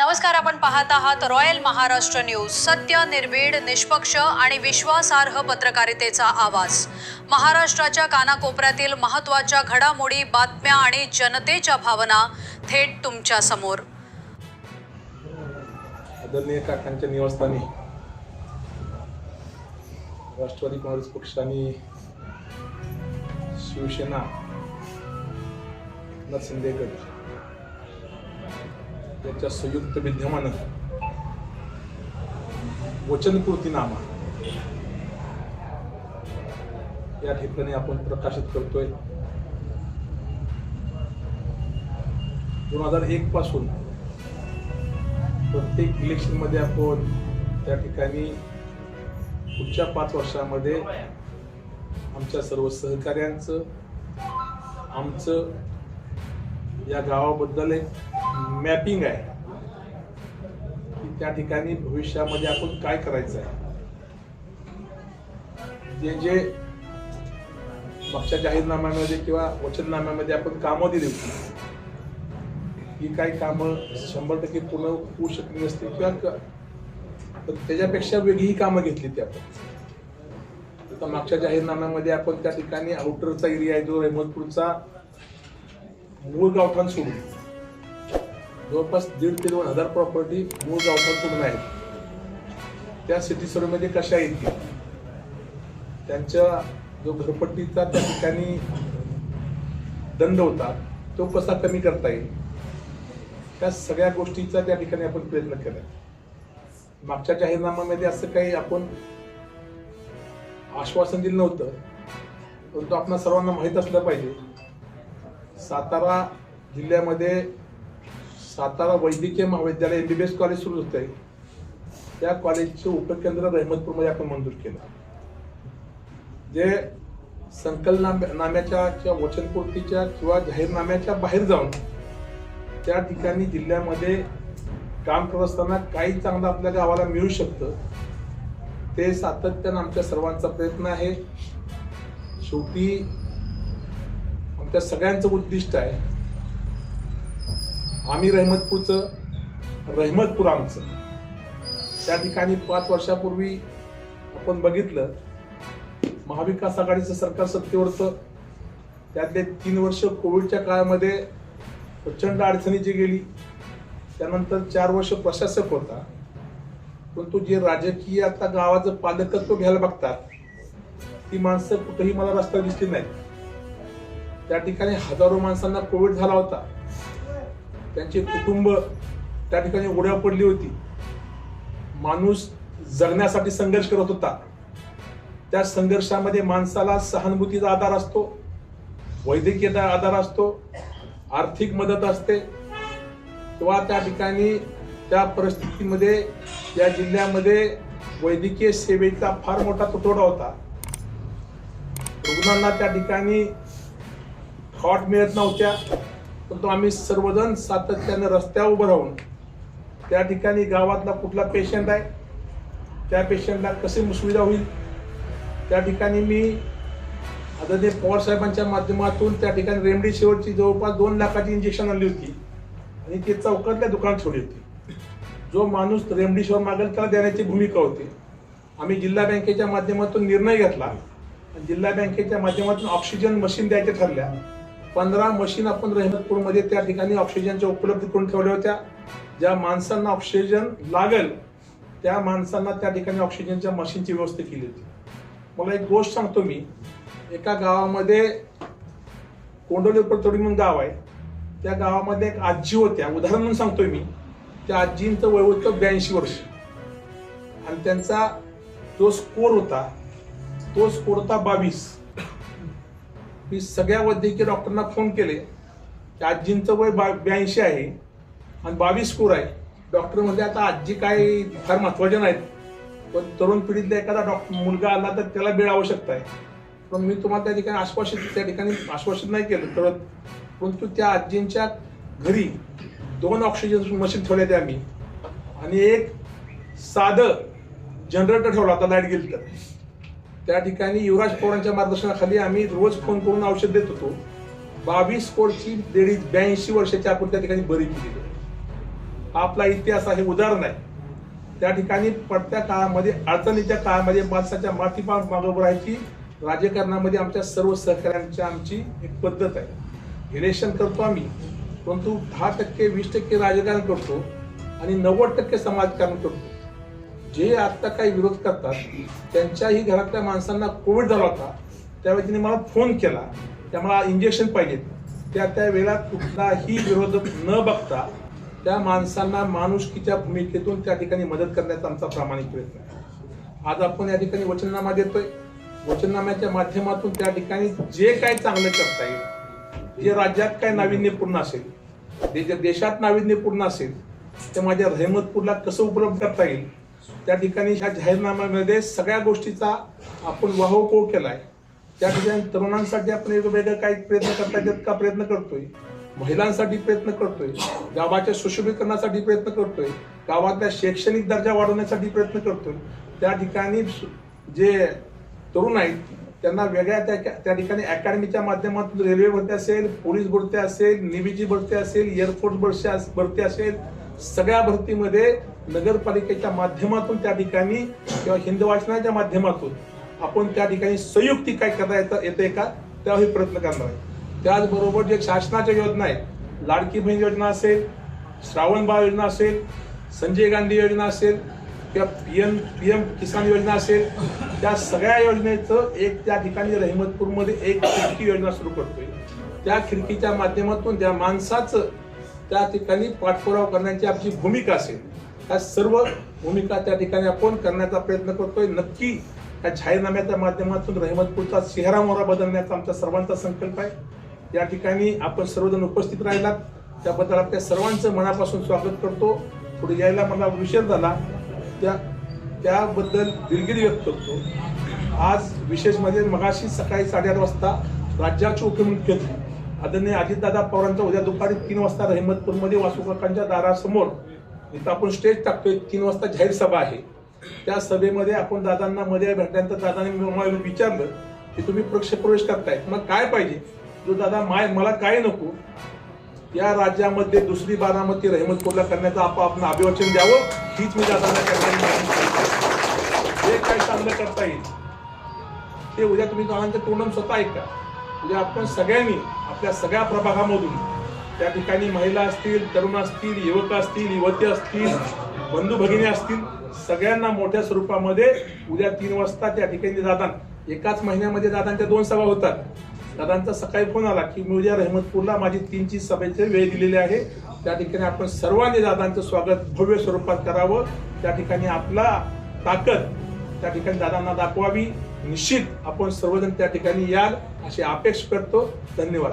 नमस्कार आपण पाहत आहात रॉयल महाराष्ट्र न्यूज. सत्य निर्भीड निष्पक्ष आणि विश्वासार्ह पत्रकारितेचा आवाज. महाराष्ट्राच्या कानाकोपऱ्यातील महत्त्वाच्या घडामोडी बातम्या आणि जनतेच्या भावना थेट तुमच्यासमोर. आदरणीय काकांच्या निवासस्थानी राष्ट्रवादी काँग्रेस पक्ष आणि शिवसेना एकनाथ शिंदे गट त्यांच्या संयुक्त विद्यमानं वचनपूर्तीनामा या ठिकाणी आपण प्रकाशित करतोय. दोन हजार एक पासून प्रत्येक इलेक्शनमध्ये आपण त्या ठिकाणी पुढच्या पाच वर्षामध्ये आमच्या सर्व सहकार्यांचं आमचं या गावाबद्दल एक मॅपिंग आहे. की त्या ठिकाणी भविष्यामध्ये आपण काय करायचं आहे. जे जे मागच्या जाहीरनाम्यामध्ये किंवा वचननाम्यामध्ये आपण कामं दिली होती ही काही कामं शंभर टक्के पूर्ण होऊ शकली नसते किंवा त्याच्यापेक्षा वेगळी कामं घेतली ती आपण. आता मागच्या जाहीरनाम्यामध्ये आपण त्या ठिकाणी आउटरचा एरिया आहे जो अहमदपूरचा मूळ गावठाण सोडून. जवळपास दीड ते दोन हजार प्रॉपर्टी मूळ गावठाण सोडून आहेत. त्या सिटी सर्वेमध्ये कशा येतील त्यांच्या जो घरपट्टीचा त्या ठिकाणी दंड होता तो कसा कमी करता येईल? त्या सगळ्या गोष्टीचा त्या ठिकाणी आपण प्रयत्न केला मागच्या जाहीरनाम्यामध्ये असं काही आपण आश्वासन दिलं नव्हतं परंतु आपण सर्वांना माहीत असलं पाहिजे. सातारा जिल्ह्यामध्ये सातारा वैद्यकीय महाविद्यालय A B B S college सुरू होत आहे त्या कॉलेजचं उपकेंद्र रहमतपूरमध्ये आपण मंजूर केलं. जे संकलनाम्याच्या किंवा वचनपूर्तीच्या किंवा जाहीरनाम्याच्या बाहेर जाऊन त्या ठिकाणी जिल्ह्यामध्ये काम करत असताना काही चांगलं आपल्या गावाला मिळू शकतं ते सातत्यानं आमच्या सर्वांचा प्रयत्न आहे. शेवटी त्या सगळ्यांचं उद्दिष्ट आहे. आम्ही रहमतपूरचं रहमतपूर आमचं त्या ठिकाणी पाच वर्षापूर्वी आपण बघितलं महाविकास आघाडीचं सरकार सत्तेवरचं त्यातले तीन वर्ष कोविडच्या काळामध्ये प्रचंड अडचणी जी गेली त्यानंतर चार वर्ष प्रशासक होता. परंतु जे राजकीय आता गावाचं पालकत्व घ्यायला बघतात ती माणसं कुठेही मला रस्ता दिसली नाहीत. त्या ठिकाणी हजारो माणसांना कोविड झाला होता. त्यांचे कुटुंब त्या ठिकाणी उड्या पडली होती. माणूस जगण्यासाठी संघर्ष करत होता. त्या संघर्षामध्ये माणसाला सहानुभूतीचा आधार असतो वैद्यकीय आधार असतो आर्थिक मदत असते किंवा त्या ठिकाणी त्या परिस्थितीमध्ये या जिल्ह्यामध्ये वैद्यकीय सेवेचा फार मोठा तुटवडा होता. रुग्णांना त्या ठिकाणी हॉट मिळत नव्हत्या परंतु आम्ही सर्वजण सातत्याने रस्त्यावर उभं राहून त्या ठिकाणी गावातला कुठला पेशंट आहे त्या पेशंटला कशी सुविधा होईल? त्या ठिकाणी मी आदरणीय पवार साहेबांच्या माध्यमातून त्या ठिकाणी रेमडेसिवीरची जवळपास दोन लाखाची इंजेक्शन आणली होती आणि ती चौकातल्या दुकानात ठेवली होती. जो माणूस रेमडेसिवीर मागेल त्याला देण्याची भूमिका होती. आम्ही जिल्हा बँकेच्या माध्यमातून निर्णय घेतला आणि जिल्हा बँकेच्या माध्यमातून ऑक्सिजन मशीन द्यायच्या ठरल्या. पंधरा मशीन आपण रहमतपूरमध्ये त्या ठिकाणी ऑक्सिजनच्या उपलब्ध करून ठेवल्या होत्या. ज्या माणसांना ऑक्सिजन लागेल त्या माणसांना त्या ठिकाणी ऑक्सिजनच्या मशीनची व्यवस्था केली होती. मला एक गोष्ट सांगतो मी. एका गावामध्ये कोंडोली तोडी म्हणून गाव आहे. त्या गावामध्ये एक आजी होत्या. उदाहरण म्हणून सांगतोय मी. त्या आजींचं वय होतं ब्याऐंशी वर्ष. आणि त्यांचा जो स्कोर होता तो स्कोर होता बावीस. मी सगळ्या वैद्यकीय डॉक्टरना फोन केले की आजींचं वय बा ब्याऐंशी आहे आणि बावीस स्कोर आहे. डॉक्टर म्हणजे आता आजी काय फार महत्त्वाच्या नाहीत. पण तरुण पिढीतला एखादा डॉक्टर मुलगा आला तर त्याला वेळ आवश्यकता आहे. पण मी तुम्हाला त्या ठिकाणी आश्वासित त्या ठिकाणी आश्वासित नाही केलं तर परंतु त्या आजींच्या घरी दोन ऑक्सिजन मशीन ठेवले आम्ही. आणि एक साधं जनरेटर ठेवला होता लाइट गेली तर. त्या ठिकाणी युवराज पवारांच्या मार्गदर्शनाखाली आम्ही रोज फोन करून औषध देत होतो. बावीस कोटची देडीज ब्याऐंशी वर्षाची आपण त्या ठिकाणी बरी केली. आपला इतिहास आहे उदाहरण आहे. त्या ठिकाणी पडत्या काळामध्ये अडचणीच्या काळामध्ये माणसाच्या मातीपा मागं राहायची राजकारणामध्ये आमच्या सर्व सहकाऱ्यांची आमची एक पद्धत आहे. इलेक्शन करतो आम्ही परंतु दहा टक्के वीस टक्के राजकारण करतो आणि नव्वद टक्के समाजकारण करतो. जे आता काही विरोध करतात त्यांच्याही घरातल्या माणसांना कोविड झाला होता त्यावेळी तिने मला फोन केला. त्या मला इंजेक्शन पाहिजेत त्या त्या वेळेला कुठलाही विरोध न बघता त्या माणसांना माणुसकीच्या भूमिकेतून त्या ठिकाणी मदत करण्याचा आमचा प्रामाणिक प्रयत्न आहे. आज आपण या ठिकाणी वचननामा देतोय. वचननाम्याच्या माध्यमातून त्या ठिकाणी जे काय चांगलं करता येईल जे राज्यात काय नाविन्यपूर्ण असेल जे जे देशात नाविन्यपूर्ण असेल ते माझ्या रहमतपूरला कसं उपलब्ध करता येईल त्या ठिकाणी ह्या जाहीरनाम्यामध्ये सगळ्या गोष्टीचा आपण वाहवको केला आहे त्या ठिकाणी तरुणांसाठी आपण एक वेगळं काही प्रयत्न करता येत का? प्रयत्न करतोय. महिलांसाठी प्रयत्न करतोय. गावाच्या सुशोभीकरणासाठी प्रयत्न करतोय. गावातल्या शैक्षणिक दर्जा वाढवण्यासाठी प्रयत्न करतोय. त्या ठिकाणी जे तरुण आहेत त्यांना वेगळ्या त्या त्या ठिकाणी अकॅडमीच्या माध्यमातून रेल्वे भरती असेल पोलीस भरती असेल नेव्हीची भरती असेल एअरफोर्स भरती असेल सगळ्या भरतीमध्ये नगरपालिकेच्या माध्यमातून त्या ठिकाणी किंवा हिंदवाचनाच्या माध्यमातून आपण त्या ठिकाणी संयुक्ती काय करता येतं येते का? त्याही प्रयत्न करणार आहे. त्याचबरोबर जे शासनाच्या योजना आहेत लाडकी बहीण योजना असेल श्रावण बाळ योजना असेल संजय गांधी योजना असेल किंवा पी एम किसान योजना असेल त्या सगळ्या योजनेचं एक त्या ठिकाणी रहिमतपूरमध्ये एक खिडकी योजना सुरू करतोय. त्या खिडकीच्या माध्यमातून त्या माणसाचं त्या ठिकाणी पाठपुरावा करण्याची आमची भूमिका असेल ह्या सर्व भूमिका त्या ठिकाणी आपण करण्याचा प्रयत्न करतोय. नक्की या जाहीरनाम्याच्या माध्यमातून रहमतपूरचा चेहरा मोहरा बदलण्याचा आमचा सर्वांचा संकल्प आहे. या ठिकाणी आपण सर्वजण उपस्थित राहिलात. त्याबद्दल आपल्या सर्वांचं मनापासून स्वागत करतो. पुढे यायला मला उशीर झाला. त्या त्याबद्दल दिलगिरी व्यक्त करतो. आज विशेष म्हणजे मगाशी सकाळी साडेआठ वाजता राज्याचे उपमुख्यमंत्री आदरणीय अजितदादा पवारांचा उद्या दुपारी तीन वाजता रहमतपूरमध्ये वासुकाकांच्या दारासमोर इथं आपण स्टेज टाकतोय. तीन वाजता जाहीर सभा आहे. त्या सभेमध्ये आपण दादांना मध्ये भेटल्यानंतर दादांनी मला विचारलं की तुम्ही पक्ष प्रवेश करतायत. मग काय पाहिजे? जो दादा माय मला काय नको. या राज्यामध्ये दुसरी बारामती रहमत रहमतपूरला करण्याचं आपण अभिवाचन द्यावं हीच मी दादांना करण्याची जे काय चांगलं करता येईल ते उद्या तुम्ही दादांचं तोंडून स्वतः ऐका. उद्या आपण सगळ्यांनी आपल्या सगळ्या प्रभागामधून त्या ठिकाणी महिला असतील तरुण असतील युवक असतील युवती असतील बंधू भगिनी असतील सगळ्यांना मोठ्या स्वरूपामध्ये उद्या तीन वाजता त्या ठिकाणी दादा एकाच महिन्यामध्ये दादांच्या दोन सभा होतात. दादांचा सकाळी फोन आला की मी उद्या रहमतपूरला माझी तीनची सभेचे वेळ दिलेली आहे. त्या ठिकाणी आपण सर्वांनी दादांचं स्वागत भव्य स्वरूपात करावं. त्या ठिकाणी आपला ताकद त्या ठिकाणी दादांना दाखवावी. निश्चित आपण सर्वजण त्या ठिकाणी याल अशी अपेक्षा करतो. धन्यवाद.